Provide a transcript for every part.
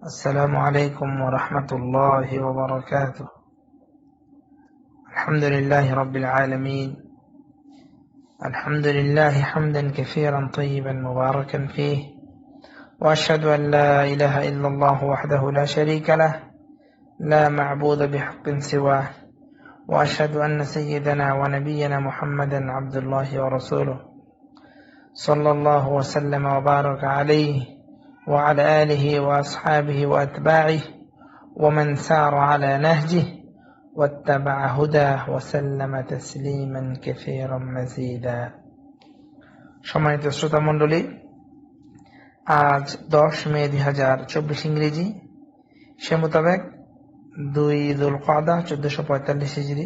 السلام عليكم ورحمة الله وبركاته. الحمد لله رب العالمين. الحمد لله حمدا كثيرا طيبا مباركا فيه. وأشهد أن لا إله إلا الله وحده لا شريك له. لا معبود بحق سواه. وأشهد أن سيدنا ونبينا محمدا عبد الله ورسوله. صلى الله وسلم وبارك عليه. وعلى آله وأصحابه وأتباعه ومن سار على نهجه واتبع هداه وسلم تسليما كثيرا مزيدا সম্মানিত শ্রোতা মণ্ডলী আজ দশ মে দুই হাজার চব্বিশ ইংরেজি সে মোতাবেক দুই দুল কাদা চোদ্দশো পঁয়তাল্লিশ হিজড়ি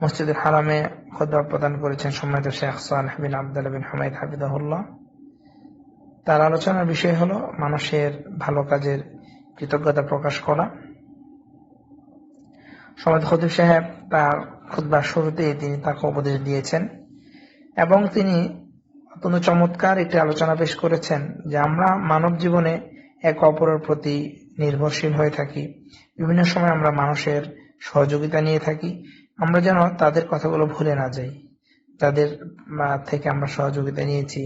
মসজিদুল হারামে খোদা প্রদান করেছেন সম্মানিত শেখ সালেহ বিন আবদুল্লাহ বিন হামাইদ হাফিদাহুল্লাহ তার আলোচনার বিষয় হলো মানুষের ভালো কাজের কৃতজ্ঞতা প্রকাশ করা। সমাজ খতিব সাহেব তার খুদ্বার শুরুতে তিনি তাকে উপদেশ দিয়েছেন এবং তিনি অত্যন্ত চমৎকার একটি আলোচনা পেশ করেছেন যে আমরা মানব জীবনে এক অপরের প্রতি নির্ভরশীল হয়ে থাকি। বিভিন্ন সময় আমরা মানুষের সহযোগিতা নিয়ে থাকি। আমরা যেন তাদের কথাগুলো ভুলে না যাই। যাদের থেকে আমরা সহযোগিতা নিয়েছি,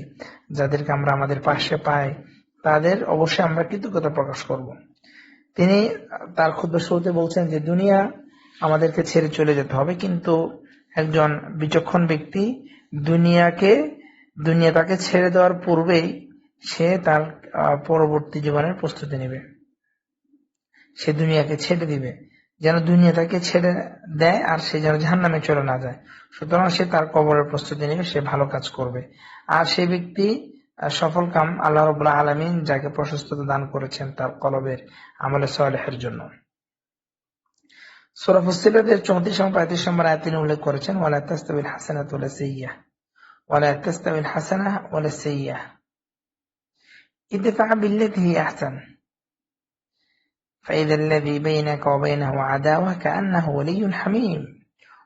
যাদেরকে আমরা আমাদের পাশে পাই, তাদের অবশ্যই আমরা কৃতজ্ঞতা প্রকাশ করব। তিনি তার ক্ষুদ্র শুরুতে বলছেন যে, দুনিয়া আমাদেরকে ছেড়ে চলে যেতে হবে, কিন্তু একজন বিচক্ষণ ব্যক্তি দুনিয়াকে, দুনিয়া তাকে ছেড়ে দেওয়ার পূর্বেই সে তার পরবর্তী জীবনের প্রস্তুতি নেবে সে দুনিয়াকে ছেড়ে দিবে যেন দুনিয়া তাকে ছেড়ে দেয় আর সে যেন জাহান নামে চলে না যায়। সুতরাং সে তার কবরের প্রস্তুতি নেবে সে ভালো কাজ করবে। আর সে ব্যক্তি সফল কাম আল্লাহ রবুল্লাহ আলমিন যাকে প্রশস্ততা দান করেছেন তার কলবের আমলে সালেহের জন্য। সুরাফুসিলাদের চৌত্রিশ এবং পঁয়ত্রিশ নম্বর আয় তিনি উল্লেখ করেছেন, ওয়ালা তাস্তাবিল হাসানা তোলা সেইয়া ওয়ালা তাস্তাবিল হাসানা ওয়ালা সেইয়া ইদফা বিল্লাতি আহসান। فإذا الذي بينك وبينه عداوة كأنه ولي حميم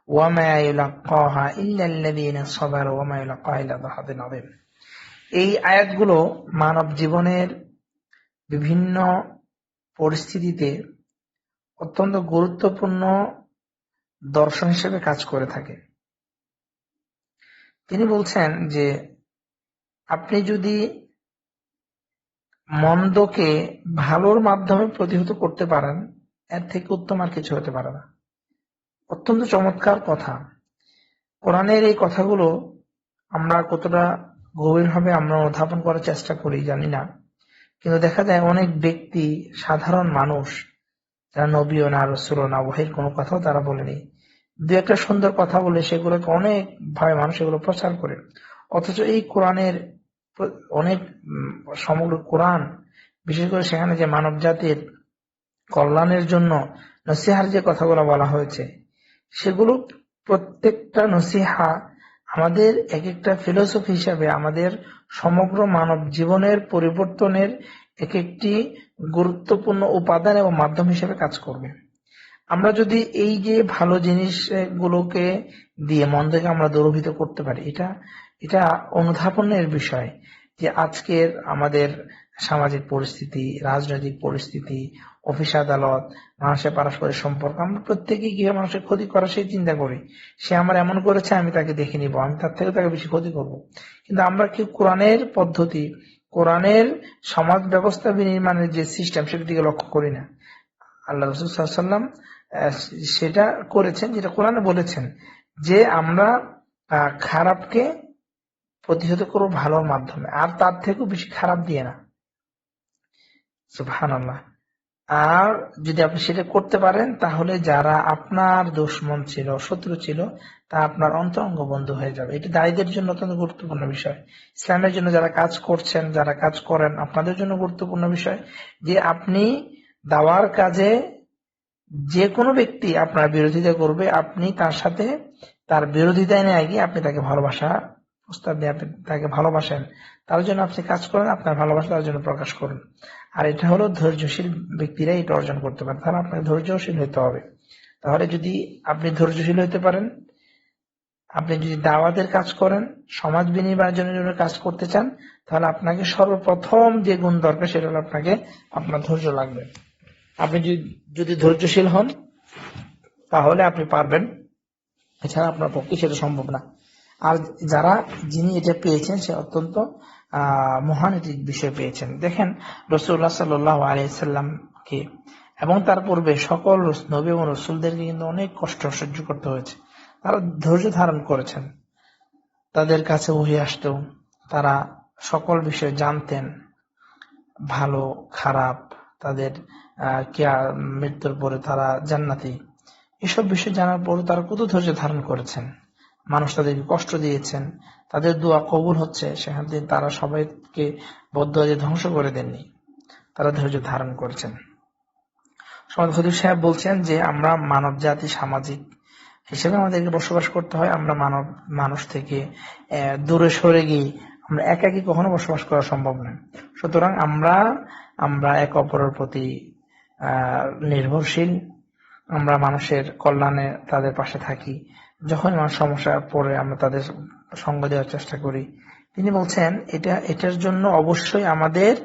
وما يلقاها إلا الذين صبروا وما يلقاها إلا ذو حظ عظيم এই আয়াতগুলো মানব জীবনের বিভিন্ন পরিস্থিতিতে অত্যন্ত গুরুত্বপূর্ণ দর্শন হিসেবে কাজ করে থাকে তিনি বলছেন যে আপনি যদি মন্দকে ভালোর মাধ্যমে প্রতিহত করতে পারেন, এর থেকে উত্তম আর কিছু হতে পারে না। অত্যন্ত চমৎকার কথা। কোরআনের এই কথাগুলো আমরা কতটা গভীরভাবে আমরা অনুধাবন করার চেষ্টা করি জানি না। কিন্তু দেখা যায় অনেক ব্যক্তি, সাধারণ মানুষ, যারা নবীও না রসুল না ওহির কোনো কথাও তারা বলেনি। দু একটা সুন্দর কথা বলে সেগুলোকে অনেক ভাবে মানুষ এগুলো প্রচার করে। অথচ এই কোরআনের অনেক সমগ্র কোরআন, বিশেষ করে সেখানে যে মানব জাতির কল্যাণের জন্য নসিহার যে কথাগুলো বলা হয়েছে, সেগুলো প্রত্যেকটা নসিহা আমাদের এক একটা ফিলোসফি হিসাবে আমাদের সমগ্র মানব জীবনের পরিবর্তনের এক একটি গুরুত্বপূর্ণ উপাদান এবং মাধ্যম হিসেবে কাজ করবে। আমরা যদি এই যে ভালো জিনিসগুলোকে দিয়ে মন্দকে আমরা দূরভূত করতে পারি, এটা এটা অনুধাবনের বিষয় যে আজকের আমাদের সামাজিক পরিস্থিতি, রাজনৈতিক পরিস্থিতি, অফিস আদালত, মানুষের পারস্পরিক সম্পর্ক, আমরা প্রত্যেকেই গিয়ে মানুষের ক্ষতি করা সেই চিন্তা করি সে আমার এমন করেছে, আমি তাকে দেখে নিব, আমি তার থেকে তাকে বেশি ক্ষতি করব। কিন্তু আমরা কি কোরআনের পদ্ধতি, কোরআনের সমাজ ব্যবস্থা বিনির্মাণের যে সিস্টেম সেটার দিকে লক্ষ্য করি না আল্লাহ রসুল্লাম সেটা করেছেন, যেটা কোরআনে বলেছেন যে আমরা খারাপকে প্রতিহত করব ভালোর মাধ্যমে, আর তার থেকেও বেশি খারাপ দিয়ে না। আল্লাহ আর যদি আপনি সেটা করতে পারেন, তাহলে যারা আপনার দুশ্মন ছিল, শত্রু ছিল তা আপনার অন্তরঙ্গ বন্ধু হয়ে যাবে। এটি দায়ীদের জন্য অত্যন্ত গুরুত্বপূর্ণ বিষয়। ইসলামের জন্য যারা কাজ করছেন, যারা কাজ করেন, আপনাদের জন্য গুরুত্বপূর্ণ বিষয় যে আপনি দাওয়ার কাজে যে কোনো ব্যক্তি আপনার বিরোধিতা করবে, আপনি তার সাথে তার বিরোধিতায় নিয়ে গিয়ে আপনি তাকে ভালোবাসা আপনি তাকে ভালোবাসেন, তার জন্য আপনি কাজ করেন, আপনার ভালোবাসা তার জন্য প্রকাশ করুন। আর এটা হলো ধৈর্যশীল ব্যক্তিরা এটা অর্জন করতে পারে তাহলে আপনাকে ধৈর্যশীল হতে হবে। তাহলে যদি আপনি ধৈর্যশীল হতে পারেন, আপনি যদি দাওয়াতের কাজ করেন, সমাজ বিনির্মাণের জন্য কাজ করতে চান, তাহলে আপনাকে সর্বপ্রথম যে গুণ দরকার সেটা হলো আপনাকে আপনার ধৈর্য লাগবে। আপনি যদি ধৈর্যশীল হন, তাহলে আপনি পারবেন। এছাড়া আপনার পক্ষে সেটা সম্ভব না। আর যারা যিনি এটা পেয়েছেন সে অত্যন্ত মহান একটি বিষয় পেয়েছেন। দেখেন রসুল্লাহ সাল্লাহ আলিয়াল্লামকে এবং তার পূর্বে সকল নবী এবং রসুলদেরকে কিন্তু অনেক কষ্ট সহ্য করতে হয়েছে। তারা ধৈর্য ধারণ করেছেন। তাদের কাছে ওহি আসতো তারা সকল বিষয় জানতেন ভালো খারাপ তাদের আহ, মৃত্যুর পরে তারা জান্নাতি। এসব বিষয় জানার পর তারা কত ধৈর্য ধারণ করেছেন। মানুষ তাদেরকে কষ্ট দিয়েছেন, তাদের দোয়া কবুল হচ্ছে, সেখান থেকে তারা সবাইকে বদ্ধ হয়ে ধ্বংস করে দেননি। তারা ধৈর্য ধারণ করেছেন। সমাজ সাহেব বলছেন যে, আমরা মানব জাতি সামাজিক হিসেবে আমাদেরকে বসবাস করতে হয়, আমরা মানব মানুষ থেকে দূরে সরে গিয়ে আমরা একাকি কখনো বসবাস করা সম্ভব নয় সুতরাং আমরা আমরা এক অপরের প্রতি নির্ভরশীল, আমরা মানুষের কল্যাণে তাদের পাশে থাকি। যখন মানুষ সমস্যা পড়ে, আমরা তাদের সঙ্গ দেওয়ার চেষ্টা করি। তিনি বলছেন, এটা, এটার জন্য অবশ্যই আমাদের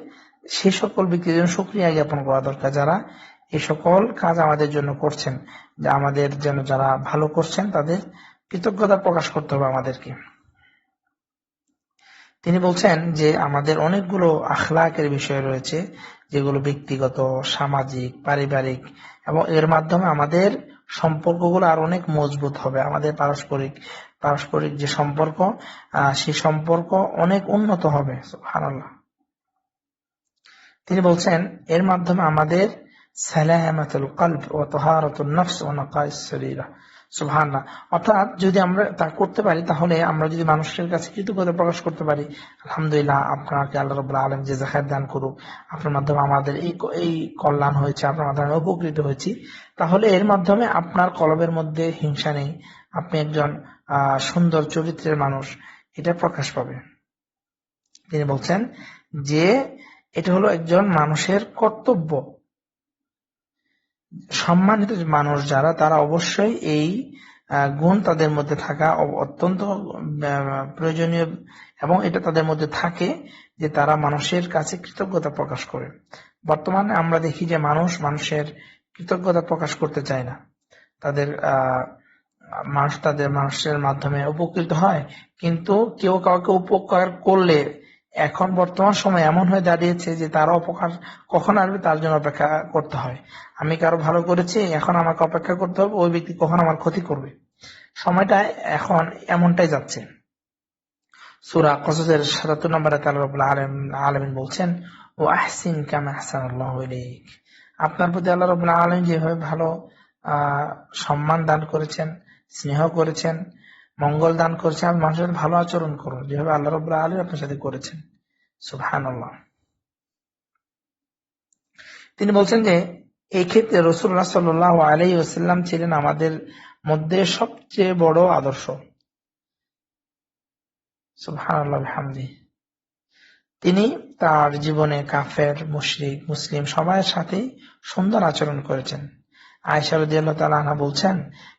সে সকল ব্যক্তির জন্য সুক্রিয়া জ্ঞাপন করা দরকার যারা এই সকল কাজ আমাদের জন্য করছেন, যে আমাদের যেন যারা ভালো করছেন, তাদের কৃতজ্ঞতা প্রকাশ করতে হবে আমাদেরকে। তিনি বলছেন যে, আমাদের অনেকগুলো আখলাকের বিষয় রয়েছে, যেগুলো ব্যক্তিগত, সামাজিক, পারিবারিক, এবং এর মাধ্যমে আমাদের সম্পর্কগুলো আর অনেক মজবুত হবে আমাদের পারস্পরিক পারস্পরিক যে সম্পর্ক সেই সম্পর্ক অনেক উন্নত হবে তিনি বলছেন, এর মাধ্যমে আমাদের সালাহ কল্প ও তহারাতুল নফস ও নকা শরীরা। সুবহানাল্লাহ। অর্থাৎ যদি আমরা তা করতে পারি, তাহলে আমরা যদি মানুষের কাছে কৃতজ্ঞতা প্রকাশ করতে পারি, আলহামদুলিল্লাহ আপনাকে আল্লাহ রবুল্লাহ আলম যে জাকাত দান করুক। আপনার মাধ্যমে আমাদের এই এই কল্যাণ হয়েছে, আপনার মাধ্যমে উপকৃত হয়েছি। তাহলে এর মাধ্যমে আপনার কলবের মধ্যে হিংসা নেই। আপনি একজন সুন্দর চরিত্রের মানুষ, এটা প্রকাশ পাবে। তিনি বলছেন যে, এটা হলো একজন মানুষের কর্তব্য। সম্মানিত মানুষ যারা, তারা অবশ্যই এই গুণ তাদের মধ্যে থাকা অত্যন্ত প্রয়োজনীয় এবং এটা তাদের মধ্যে থাকে যে তারা মানুষের কাছে কৃতজ্ঞতা প্রকাশ করে। বর্তমানে আমরা দেখি যে মানুষ মানুষের কৃতজ্ঞতা প্রকাশ করতে চায় না। তাদের মানুষ তাদের মানুষের মাধ্যমে উপকৃত হয়, কিন্তু কেউ কাউকে উপকার করলে এখন বর্তমান সময় এমন হয়ে দাঁড়িয়েছে যে তারা অপকার কখন আসবে তার জন্য অপেক্ষা করতে হয়। আমি কারও ভালো করেছি, এখন আমাকে অপেক্ষা করতে হবে, ওই ব্যক্তি কখন আমার ক্ষতি করবে। সময়টা এখন এমনটাই যাচ্ছে। সুরা কসসের সাতাত্তর নম্বরে তাআলা আলম আলমিন বলছেন ও আহসিন কামা আহসান আপনার প্রতি আল্লাহ রব্বুল আলম যেভাবে ভালো সম্মান দান করেছেন, স্নেহ করেছেন মঙ্গল দান করেছেন আপনি মানুষের সাথে ভালো আচরণ করুন যেভাবে আল্লাহ রব্বুল আলম আপনার সাথে করেছেন। সুবহানাল্লাহ। তিনি বলছেন যে, এই ক্ষেত্রে রসুল্লাহ সাল্লাহ আলাই ওসাল্লাম ছিলেন আমাদের মধ্যে সবচেয়ে বড় আদর্শ। তিনি তার জীবনে কাফের, মুশরিক, মুসলিম সবার সাথে সুন্দর আচরণ করেছেন। আয়েশা রাদিয়াল্লাহু তাআলা আনহা বলছেন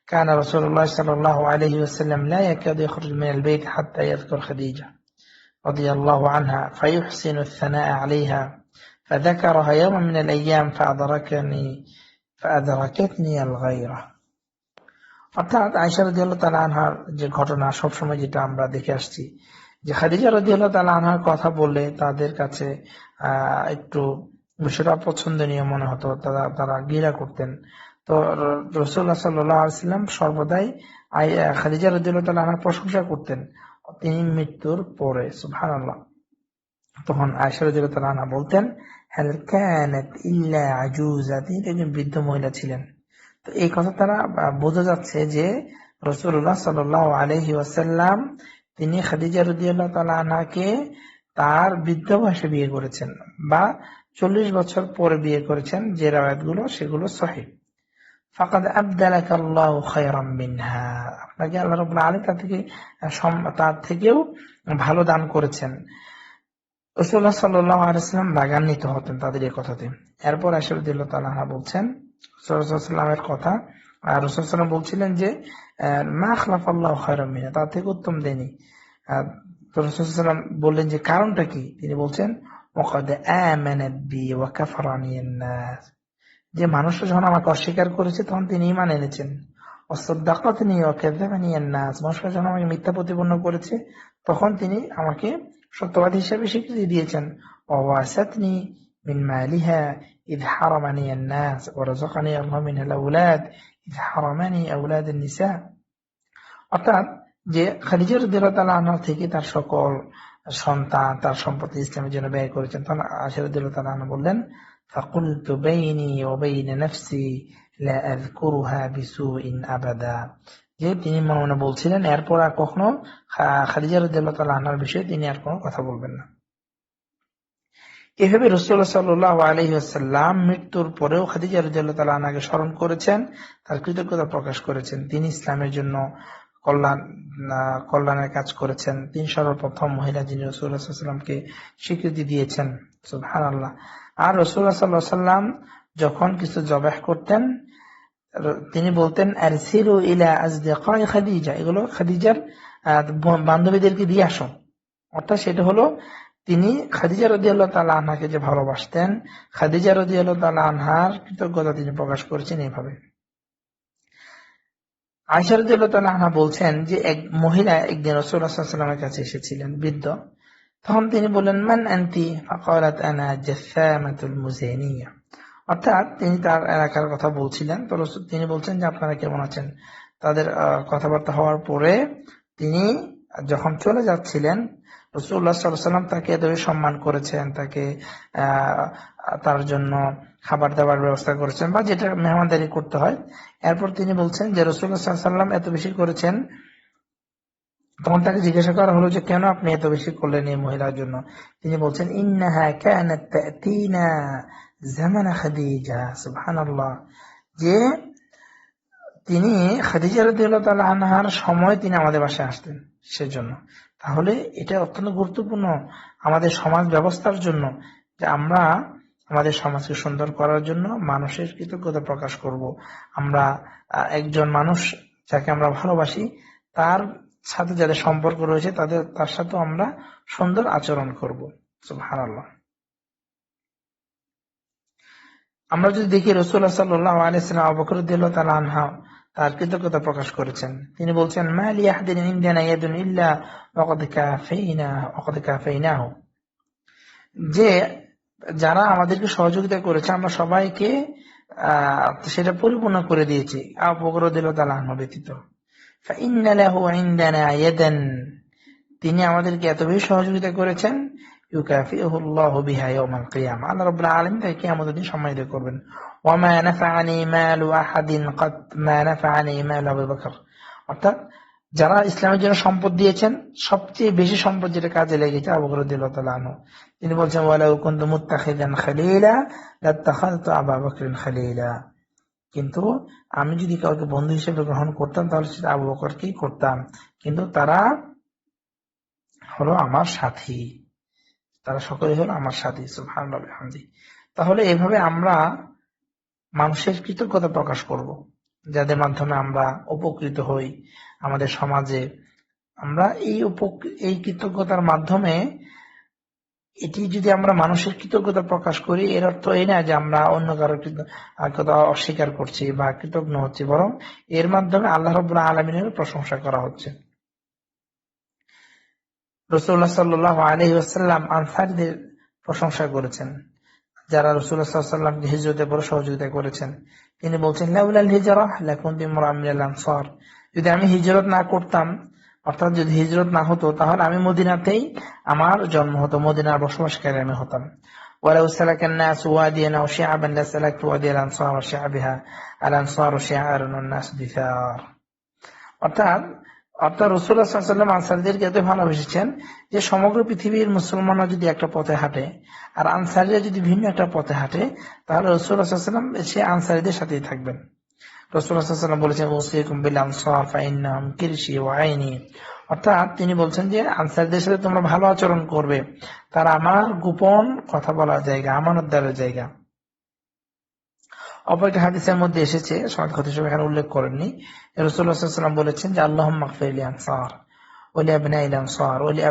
কানা রাসূলুল্লাহ সাল্লাল্লাহু আলাইহি ওয়াসাল্লাম লা ইয়াকাদু ইয়াখরুজ মিনাল বাইত হাত্তা ইয়াযকুর খাদিজা রাদিয়াল্লাহু আনহা ফায়ুহসিনু الثناء عليها فذكرها يوما من الأيام فأدركني فأدركتني الغيرة অর্থাৎ আয়েশা রাদিয়াল্লাহু তাআলা আনহার যে ঘটনা সবসময় যেটা আমরা দেখে আসছি যে খাদিজা রাদিয়াল্লাহু তাআলা আনহার কথা বললে তাদের কাছে আহ একটু বিষয়টা অপছন্দনীয় মনে হতো তারা তারা গিরা করতেন তো রসুল্লাহ সাল্লাহ আলসালাম সর্বদাই রাদিয়াল্লাহু তাআলা প্রশংসা করতেন। তিনি মৃত্যুর পরে, সুবহানাল্লাহ। তখন আয়েশা রাদিয়াল্লাহু তাআলা বলতেন বৃদ্ধ মহিলা ছিলেন। তো এই কথা তারা বোঝা যাচ্ছে যে রসুল্লাহ সাল্লাহ আলহি ওয়াসাল্লাম তিনি খাদিজা রদিয়াল্লাহ তার বৃদ্ধ বয়সে বিয়ে করেছেন বা চল্লিশ বছর পরে বিয়ে করেছেন। যে রায়াতগুলো সেগুলো সহি। ফাকাদ খায়রাম মিনহা। আপনাকে আল্লাহ রাব্বুল আলামিন থেকে তার থেকেও ভালো দান করেছেন। রসুল্লাহ সাল্লাহ আলাইসাল্লাম রাগান্বিত হতেন তাদের এই কথাতে। এরপর তালাহা বলছেন কথা আর রসুল বলছিলেন যে মা আল্লাহ খায়রামিনা তার থেকে উত্তম আহ, সাল্লাম বললেন যে কারণটা কি? তিনি বলছেন ওকাদ আমানাত বি ওয়া কাফারানি নাস যে মানুষরা যখন আমাকে অস্বীকার করেছে তখন তিনি ইমান এনেছেন অসদ্দাকাতনি ওয়া কাযাবানি নাস মানুষরা যখন আমাকে মিথ্যা প্রতিপন্ন করেছে তখন তিনি আমাকে সত্যবাদী হিসেবে স্বীকৃতি দিয়েছেন ওয়াসাতনি মিন মালিহা إذ حرمني الناس ورزقني الله منها الأولاد إذ حرمني أولاد النساء অর্থাৎ যে খাদিজা রাদিয়াল্লাহু তাআলা আনহা থেকে তার সকল সন্তান তার সম্পত্তি ইসলামের জন্য ব্যয় করেছেন তখন আয়েশা রাদিয়াল্লাহু তাআলা আনহা বললেন فقلت بيني وبين نفسي لا أذكرها بسوء أبدا যে তিনি মনে মনে বলছিলেন এরপর আর কখনো খা- খাদিজা রাদিয়াল্লাহু তাআলা আনহার বিষয়ে তিনি আর কোনো কথা বলবেন না এভাবে রসুল্লাহ সাল্লাহ আলহিহাসাল্লাম মৃত্যুর পরেও খাদিজা রাদিয়াল্লাহু তাআলা আনহাকে স্মরণ করেছেন তার কৃতজ্ঞতা প্রকাশ করেছেন তিনি ইসলামের জন্য কল্যাণ আহ, কল্যাণের কাজ করেছেন তিনি সর্বপ্রথম মহিলা যিনি রসুল্লাহ সাল্লামকে স্বীকৃতি দিয়েছেন সুবহান আল্লাহ আর রসুল্লাহ সাল্লাহ সাল্লাম যখন কিছু জবাহ করতেন, তিনি বলতেন এগুলো খাদিজার বান্ধবীদেরকে দিয়ে আসো। অর্থাৎ সেটা হলো, তিনি খাদিজা রদিয়াল্লাহ তালা আনহাকে যে ভালোবাসতেন, খাদিজা রদিয়াল্লাহ তালা আনহার কৃতজ্ঞতা তিনি প্রকাশ করেছেন এইভাবে। আয়সা রদিয়াল্লাহ তালা আনহা বলছেন যে, এক মহিলা একদিন রসুল্লাহামের কাছে এসেছিলেন, বৃদ্ধ। তখন তিনি বললেন, মান আন্তি? ফাকালাত আনা জাসামাতুল মুজাইনিয়া অর্থাৎ তিনি তার এলাকার কথা বলছিলেন। তো তিনি বলছেন যে, আপনারা কেমন আছেন? তাদের কথাবার্তা হওয়ার পরে তিনি যখন চলে যাচ্ছিলেন রসুল্লাহ সাল্লাম তাকে এত বেশি সম্মান করেছেন, তাকে তার জন্য খাবার দাবার ব্যবস্থা করেছেন বা যেটা মেহমানদারি করতে হয়। এরপর তিনি বলছেন যে রসুল্লাহ সাল্লাম এত বেশি করেছেন তখন তাকে জিজ্ঞাসা করা হলো যে কেন আপনি এত বেশি করলেন এই মহিলার জন্য? তিনি বলছেন, ইন্নাহা কানাত তাতিনা খাদিজা। সুবহানাল্লাহ। যে তিনি খাদিজা রাদিয়াল্লাহু তাআলা আনহার সময় তিনি আমাদের বাসায় আসতেন সেজন্য। তাহলে এটা অত্যন্ত গুরুত্বপূর্ণ আমাদের সমাজ ব্যবস্থার জন্য যে আমরা আমাদের সমাজকে সুন্দর করার জন্য মানুষের কৃতজ্ঞতা প্রকাশ করব। আমরা একজন মানুষ যাকে আমরা ভালোবাসি, তার সাথে যাদের সম্পর্ক রয়েছে, তাদের, তার সাথে আমরা সুন্দর আচরণ করব। সুবহানাল্লাহ। আমরা যদি দেখি রসুল্লাহ সাল্লাহ আবকর তালা আনহা তার কৃতজ্ঞতা প্রকাশ করেছেন। তিনি বলছেন যে, যারা আমাদেরকে সহযোগিতা করেছে, আমরা সবাইকে সেটা পরিপূর্ণ করে দিয়েছি আবকর তালা আনহা ব্যতীত। তিনি আমাদেরকে এত বেশি সহযোগিতা করেছেন অর্থাৎ যারা ইসলামের জন্য সম্পদ দিয়েছেন, সবচেয়ে বেশি সম্পদ যেটা কাজে লেগেছে আবু বকর রাদিয়াল্লাহু তাআলা তিনি বলছেন খালিলা খালিলা। কিন্তু আমি যদি কাউকে বন্ধু হিসেবে গ্রহণ করতাম, তাহলে সেটা আবু বকরকেই করতাম। কিন্তু তারা হলো আমার সাথী। তারা সকলে হলো আমার সাথী বিহামদি। তাহলে এভাবে আমরা মানুষের কৃতজ্ঞতা প্রকাশ করব। যাদের মাধ্যমে আমরা উপকৃত হই আমাদের সমাজে। আমরা এই উপক- এই কৃতজ্ঞতার মাধ্যমে এটি যদি আমরা মানুষের কৃতজ্ঞতা প্রকাশ করি, এর অর্থ এই না যে আমরা অন্য কারও কৃতজ্ঞতা অস্বীকার করছি বা কৃতজ্ঞ হচ্ছি, বরং এর মাধ্যমে আল্লাহ রবুল্লাহ আলমিনের প্রশংসা করা হচ্ছে। রসুল্লাহ সাল্লাহ প্রশংসা করেছেন, যারা রসুল্লাহ হিজরতে বড় সহযোগিতা করেছেন। তিনি বলছেন লাউলাল যদি আমি হিজরত না করতাম অর্থাৎ যদি হিজরত না হতো তাহলে আমি মদিনাতেই আমার জন্ম হতো মদিনার বসবাসকারী আমি হতাম ولو سلك الناس واديا او شعبا لسلكت وادي الانصار وشعبها الانصار شعار والناس دثار অর্থাৎ অর্থাৎ রসুল্লাহ সাল্লাম আনসারদেরকে এত ভালোবেসেছেন যে সমগ্র পৃথিবীর মুসলমানরা যদি একটা পথে হাঁটে আর আনসারিরা যদি ভিন্ন একটা পথে হাঁটে তাহলে রসুল্লাহ সাল্লাম সে আনসারিদের সাথেই থাকবেন রসুল্লাহ সাল্লাম বলেছেন আনসার ফাইন্নাহুম কিরশি অর্থাৎ তিনি বলছেন যে, আনসারদের সাথে তোমরা ভালো আচরণ করবে। তারা আমার গোপন কথা বলার জায়গা আমানতদারের জায়গা। অপর একটা হাদিসের মধ্যে এসেছে ক্ষতি হিসেবে এখানে উল্লেখ করেননি। রসুল্লাহাম বলেছেন যে আল্লাহ আনসার, ওলি ওলি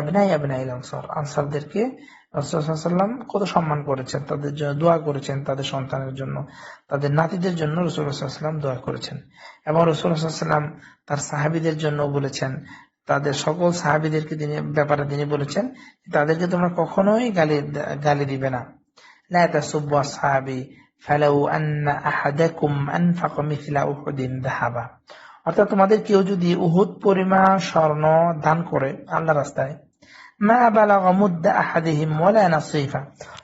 আনসারদেরকে রসুল্লাহাম কত সম্মান করেছেন, তাদের জন্য দোয়া করেছেন তাদের সন্তানের জন্য, তাদের নাতিদের জন্য রসুল্লাহাম দোয়া করেছেন। এবং রসুল্লাহাম তার সাহাবিদের জন্য বলেছেন, তাদের সকল সাহাবিদেরকে তিনি, ব্যাপারে তিনি বলেছেন তাদেরকে তোমরা কখনোই গালি গালি দিবে না। আসহাবি ফালাউ আন্না আহাদাকুম আনফাকা মিথলা উহুদিন যাহাবা অর্থাৎ তোমাদের কেউ যদি উহুদ পরিমাণ স্বর্ণ দান করে আল্লাহ রাস্তায়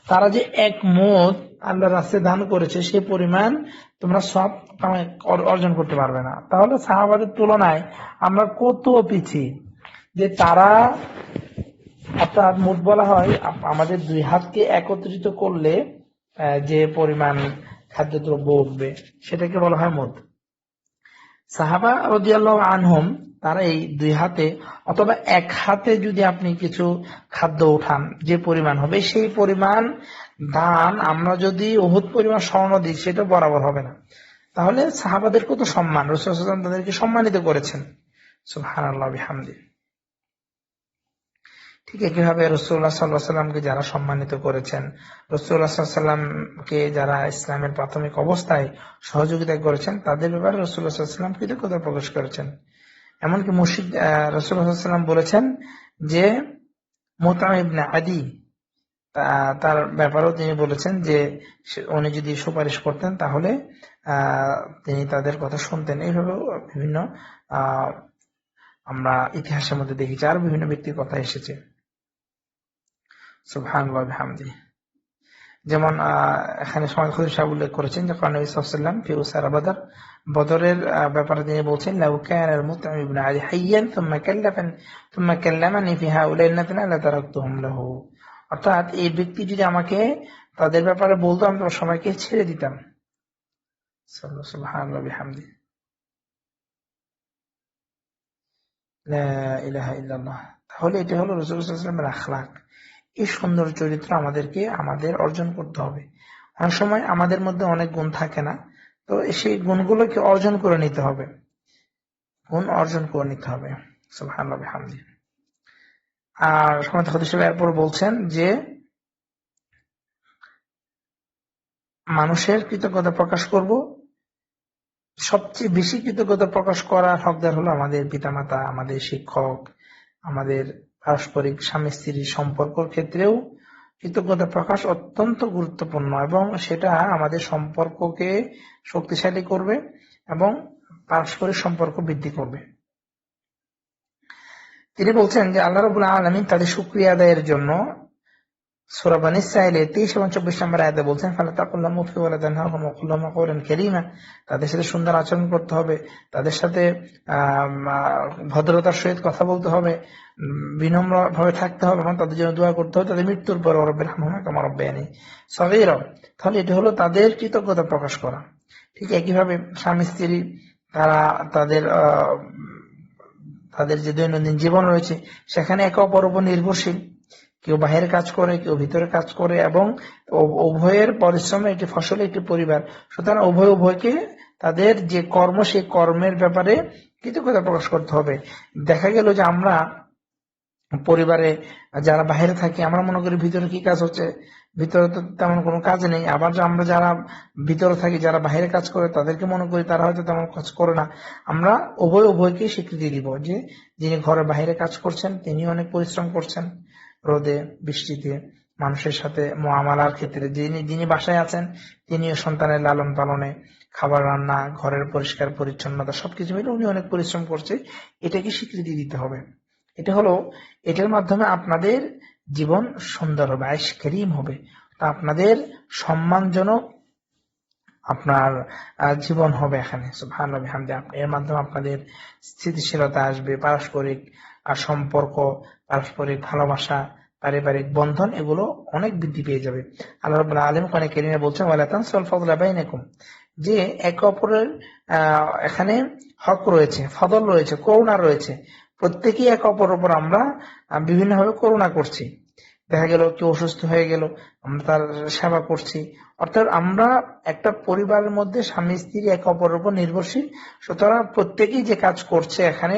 তারা যে এক মুদ আল্লাহ রাস্তায় দান করেছে সেই পরিমাণ তোমরা সব অর্জন করতে পারবে না। তাহলে সাহাবাদের তুলনায় আমরা কত পিছিয়ে যে তারা অর্থাৎ মুঠ বলা হয় আমাদের দুই হাতকে একত্রিত করলে যে পরিমাণ খাদ্যদ্রব্য উঠবে, সেটাকে বলা হয় মুদ। সাহাবা রদিয়াল্লাহ আনহুম, তারা এই দুই হাতে অথবা এক হাতে যদি আপনি কিছু খাদ্য উঠান, যে পরিমাণ হবে সেই পরিমাণ দান আমরা যদি অহুত পরিমাণ স্বর্ণ দিই, সেটা বরাবর হবে না। তাহলে সাহাবাদের কত সম্মান? রসুল তাদেরকে সম্মানিত করেছেন। সুহান আল্লাহ বিহামদি। ঠিক একইভাবে রসুল্লাহ সাল্লাহ সাল্লামকে যারা সম্মানিত করেছেন রসুল্লাহ সাল্লামকে যারা ইসলামের প্রাথমিক অবস্থায় সহযোগিতা করেছেন, তাদের ব্যাপারে রসুল্লাহ সাল্লাম কৃতজ্ঞতা প্রকাশ করেছেন। এমনকি মুর্শিদ রসুল্লাহ সাল্লাম বলেছেন যে, মোতাম ইবনে আদি তার ব্যাপারেও তিনি বলেছেন যে উনি যদি সুপারিশ করতেন তাহলে তিনি তাদের কথা শুনতেন। এইভাবে বিভিন্ন আমরা ইতিহাসের মধ্যে দেখেছি আর বিভিন্ন ব্যক্তির কথা এসেছে। যেমন এখানে সময় খুদ সাহেব উল্লেখ করেছেন যে কারণ সাল্লাম ফি উসারা বদরের ব্যাপারে তিনি বলছেন, লাউ কানা আল-মুতআম ইবনে আদি হাইয়ান অর্থাৎ এই ব্যক্তি যদি আমাকে তাদের ব্যাপারে বলতো, আমি তোমার সবাইকে ছেড়ে দিতাম। সুবহানাল্লাহ বিহামদি। তাহলে এটা হলো রসুলের আখলাক। এই সুন্দর চরিত্র আমাদেরকে, আমাদের অর্জন করতে হবে। অনেক সময় আমাদের মধ্যে অনেক গুণ থাকে না, তো সেই গুণগুলোকে অর্জন করে নিতে হবে। গুণ অর্জন করে নিতে হবে। আর এরপর বলছেন যে, মানুষের কৃতজ্ঞতা প্রকাশ করব। সবচেয়ে বেশি কৃতজ্ঞতা প্রকাশ করার হকদার হলো আমাদের পিতামাতা, আমাদের শিক্ষক, আমাদের পারস্পরিক স্বামী স্ত্রীর সম্পর্কের ক্ষেত্রেও কৃতজ্ঞতা প্রকাশ অত্যন্ত গুরুত্বপূর্ণ এবং সেটা আমাদের সম্পর্ককে শক্তিশালী করবে এবং পারস্পরিক সম্পর্ক বৃদ্ধি করবে। তিনি বলছেন যে, আল্লাহ রবুল্লা আলমী তাদের সুক্রিয়া আদায়ের জন্য সুরাবান ইসরায়েলের তেইশ এবং চব্বিশ নম্বর আয়াতে বলছেন, ফালা তাকুল্লাহ মুফি ওয়ালা তানহাহুম ওয়া কুল্লাহুম কওলান কারীমা। তাদের সাথে সুন্দর আচরণ করতে হবে, তাদের সাথে ভদ্রতার সহিত কথা বলতে হবে বিনম্র ভাবে থাকতে হবে এবং তাদের জন্য দোয়া করতে হবে, তাদের মৃত্যুর পর রব্বের হামহামা কামা রব্বায়ানি। সগীরা, তাহলে এটা হলো তাদের কৃতজ্ঞতা প্রকাশ করা। ঠিক একইভাবে স্বামী, স্ত্রী, তারা তাদের তাদের যে দৈনন্দিন জীবন রয়েছে, সেখানে একে অপর উপর নির্ভরশীল। কেউ বাহিরে কাজ করে, কেউ ভিতরে কাজ করে এবং উভয়ের পরিশ্রমে একটি ফসল একটি পরিবার। সুতরাং উভয় উভয়কে তাদের যে কর্ম, সেই কর্মের ব্যাপারে কৃতজ্ঞতা প্রকাশ করতে হবে। দেখা গেল যে আমরা পরিবারে যারা বাইরে থাকি, আমরা মনে করি ভিতরে কি কাজ হচ্ছে? ভিতরে তো তেমন কোনো কাজ নেই। আবার আমরা যারা ভিতরে থাকি, যারা বাইরে কাজ করে, তাদেরকে মনে করি তারা হয়তো তেমন কাজ করে না। আমরা উভয় উভয়কে স্বীকৃতি দিব যে, যিনি ঘরে বাইরে কাজ করছেন তিনি অনেক পরিশ্রম করছেন। রোদে, বৃষ্টিতে, মানুষের সাথে মোয়ামালার ক্ষেত্রে। যিনি যিনি বাসায় আছেন, তিনিও সন্তানের লালন পালনে, খাবার, রান্না, ঘরের পরিষ্কার, পরিচ্ছন্নতা সবকিছু মিলে উনি অনেক পরিশ্রম করছে। এটাকে স্বীকৃতি দিতে হবে। এটা হলো, এটার মাধ্যমে আপনাদের জীবন সুন্দর হবে, আইস করিম হবে। তা আপনাদের সম্মানজনক আপনার জীবন হবে এখানে। ভালো বিহামদি। আপ- এর মাধ্যমে আপনাদের স্থিতিশীলতা আসবে, পারস্পরিক সম্পর্ক পারস্পরিক ভালোবাসা, পারিবারিক বন্ধন, এগুলো অনেক বৃদ্ধি পেয়ে যাবে। আল্লাহ আলম আলামিন কেরিমে বলছেন, ওয়ালা তানসাল ফাদলা বাইনাকুম যে একে অপরের এখানে হক রয়েছে ফদল রয়েছে, করুণা রয়েছে। প্রত্যেকেই একে অপর ওপর আমরা বিভিন্নভাবে করুণা করছি। দেখা গেল কেউ অসুস্থ হয়ে গেল, আমরা তার সেবা করছি। অর্থাৎ আমরা একটা পরিবারের মধ্যে স্বামী, স্ত্রী, একে অপরের উপর নির্ভরশীল। সুতরাং প্রত্যেকেই যে কাজ করছে এখানে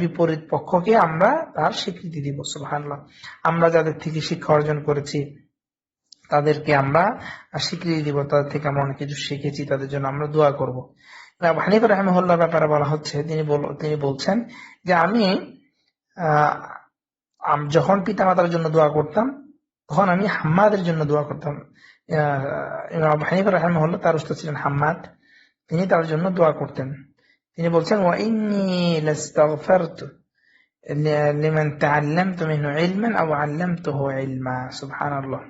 বিপরীত পক্ষকে আমরা তার স্বীকৃতি দিব, সুবহানাল্লাহ। আমরা যাদের থেকে শিক্ষা অর্জন করেছি, তাদেরকে আমরা স্বীকৃতি দিব, তাদের থেকে আমরা অনেক কিছু শিখেছি, তাদের জন্য আমরা দোয়া করব। হানিফ রহমহল্লার ব্যাপারে বলা হচ্ছে, তিনি তিনি বলছেন যে আমি আহ, আম- যখন পিতামাতার জন্য দোয়া করতাম তখন আমি হাম্মাদের জন্য দোয়া করতাম। আহ, ইমাম আবু হানিফা রহমহল্লা তার উস্তাদ ছিলেন হাম্মাদ। তিনি তার জন্য দোয়া করতেন। তিনি বলছেন ওয়া ইন্নী লাস্তাগফারতু লি- লিমান তাআল্লামতু মিনহু ইলমান আও আল্লামতুহু ইলমা। সুবহানাল্লাহ।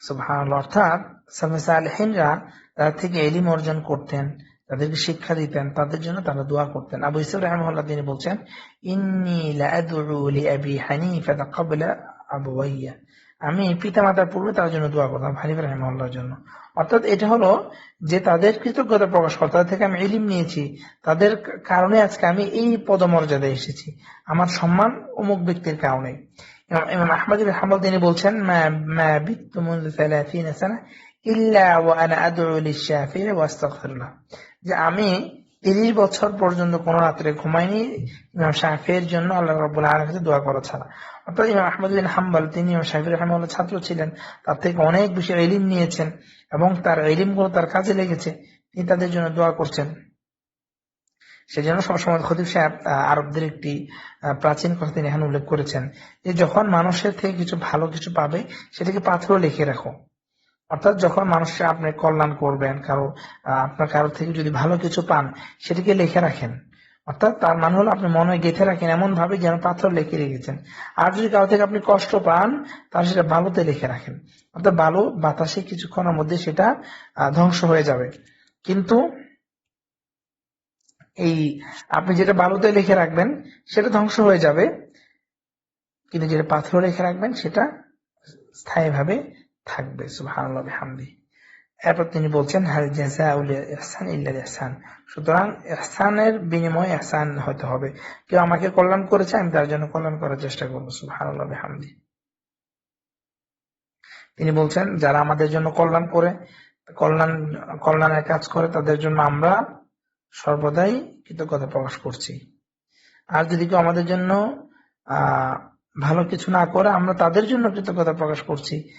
সুবহানাল্লাহ অর্থাৎ সালফে সালেহিনরা তাদের থেকে এলিম অর্জন করতেন। তাদেরকে শিক্ষা দিতেন, তাদের জন্য তারা দোয়া করতেন। আবু ইসুফ রহমুল্লাহ তিনি বলছেন আমি পিতামাতার পূর্বে তার জন্য দোয়া করতাম, হানিফ রহমুল্লাহর জন্য। অর্থাৎ এটা হলো যে তাদের কৃতজ্ঞতা প্রকাশ করা, তাদের থেকে আমি ইলিম নিয়েছি, তাদের কারণে আজকে আমি এই পদমর্যাদায় এসেছি। আমার সম্মান অমুক ব্যক্তির কারণে। আহমদ হাম্বল তিনি বলছেন, মা মা বিতু মুনযু 30 সানা ইল্লা ওয়া যে আমি 30 বছর পর্যন্ত কোন রাত্রে ঘুমাইনি, ইমাম শাফিঈর জন্য আল্লাহ রাব্বুল আলামিনের কাছে দোয়া করা ছাড়া। অর্থাৎ ইমাম আহমদ বিন হাম্বল, তিনি ইমাম শাফিঈ রাহিমাহুল্লাহ ছাত্র ছিলেন, তার থেকে অনেক বেশি ইলম নিয়েছেন এবং তার ইলমগুলো তার কাজে লেগেছে, তিনি তাদের জন্য দোয়া করছেন। সেজন্য সবসময় খতিব সাহেব আরবদের একটি প্রাচীন কথা তিনি এখানে উল্লেখ করেছেন যে, যখন মানুষের থেকে কিছু ভালো কিছু পাবে, সেটাকে পাথরও লিখে রাখো। অর্থাৎ যখন মানুষের আপনি কল্যাণ করবেন, কারও আপনার কারও থেকে যদি ভালো কিছু পান, সেটাকে লিখে রাখেন। অর্থাৎ তার মানে হলো আপনি মনে গেঁথে রাখেন এমন ভাবে যেন পাথর লিখে রেখেছেন। আর যদি কারও থেকে আপনি কষ্ট পান, তাহলে সেটা বালুতে লিখে রাখেন। অর্থাৎ বালু বাতাসে কিছুক্ষণের মধ্যে সেটা ধ্বংস হয়ে যাবে। কিন্তু এই আপনি যেটা বালুতে লিখে রাখবেন, সেটা ধ্বংস হয়ে যাবে। কিন্তু যেটা পাথর লিখে রাখবেন, সেটা স্থায়ীভাবে থাকবে, সুবহানাল্লাহ এরপর তিনি বলছেন, হাল জাযাউল ইহসান সুতরাং ইহসানের বিনিময়ে ইহসান হতে হবে। কেউ আমাকে কল্যাণ করেছে, আমি তার জন্য কল্যাণ করার চেষ্টা করব, সুবহানাল্লাহ তিনি বলছেন, যারা আমাদের জন্য কল্যাণ করে, কল্যাণ, কল্যাণের কাজ করে, তাদের জন্য আমরা সর্বদাই কৃতজ্ঞতা প্রকাশ করছি। আর যদি কেউ আমাদের জন্য, আহ, ভালো কিছু না করে, আমরা তাদের জন্য কৃতজ্ঞতা প্রকাশ করছি।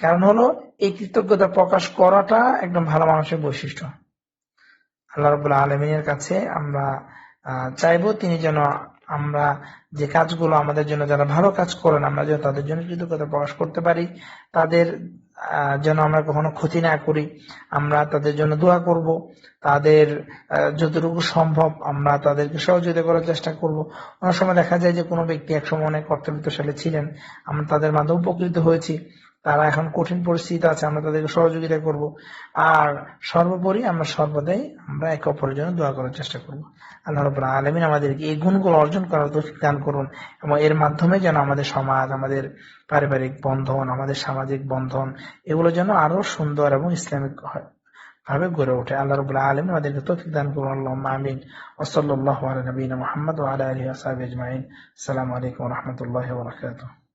কারণ হলো এই কৃতজ্ঞতা প্রকাশ করাটা একদম ভালো মানুষের বৈশিষ্ট্য। আল্লাহ রবুল্লাহ আলমিনের কাছে আমরা চাইব তিনি যেন আমরা যে কাজগুলো আমাদের জন্য যারা ভালো কাজ করেন, আমরা যেন তাদের জন্য কৃতজ্ঞতা প্রকাশ করতে পারি। তাদের যেন আমরা কখনো ক্ষতি না করি। আমরা তাদের জন্য দোয়া করব। তাদের যতটুকু সম্ভব আমরা তাদেরকে সহযোগিতা করার চেষ্টা করব। অনেক সময় দেখা যায় যে কোনো ব্যক্তি একসময় অনেক কর্তব্যশালী ছিলেন। আমরা তাদের মাধ্যমে উপকৃত হয়েছি। তারা এখন কঠিন পরিস্থিতি আছে, আমরা তাদেরকে সহযোগিতা করব। আর সর্বোপরি আমরা সর্বদাই আমরা একে অপরের জন্য দোয়া করার চেষ্টা করব। আল্লাহ রবুল্লাহ আলমিন আমাদেরকে এই গুণগুলো অর্জন করার তৌফিক দান করুন এবং এর মাধ্যমে যেন আমাদের সমাজ, আমাদের পারিবারিক বন্ধন, আমাদের সামাজিক বন্ধন, এগুলো যেন আরও সুন্দর এবং ইসলামিক হয়, ভাবে গড়ে ওঠে। আল্লাহ রবুল্লাহ আলমিন আমাদেরকে তৌফিক দান করুন। আল্লাহ আমিন। ওসল্লাহ আলা নবীনা মোহাম্মদ ওয়ালা আলহি আসাহাবি আজমাইন। আসসালামু আলাইকুম রহমতুল্লাহ বরকাতুহ।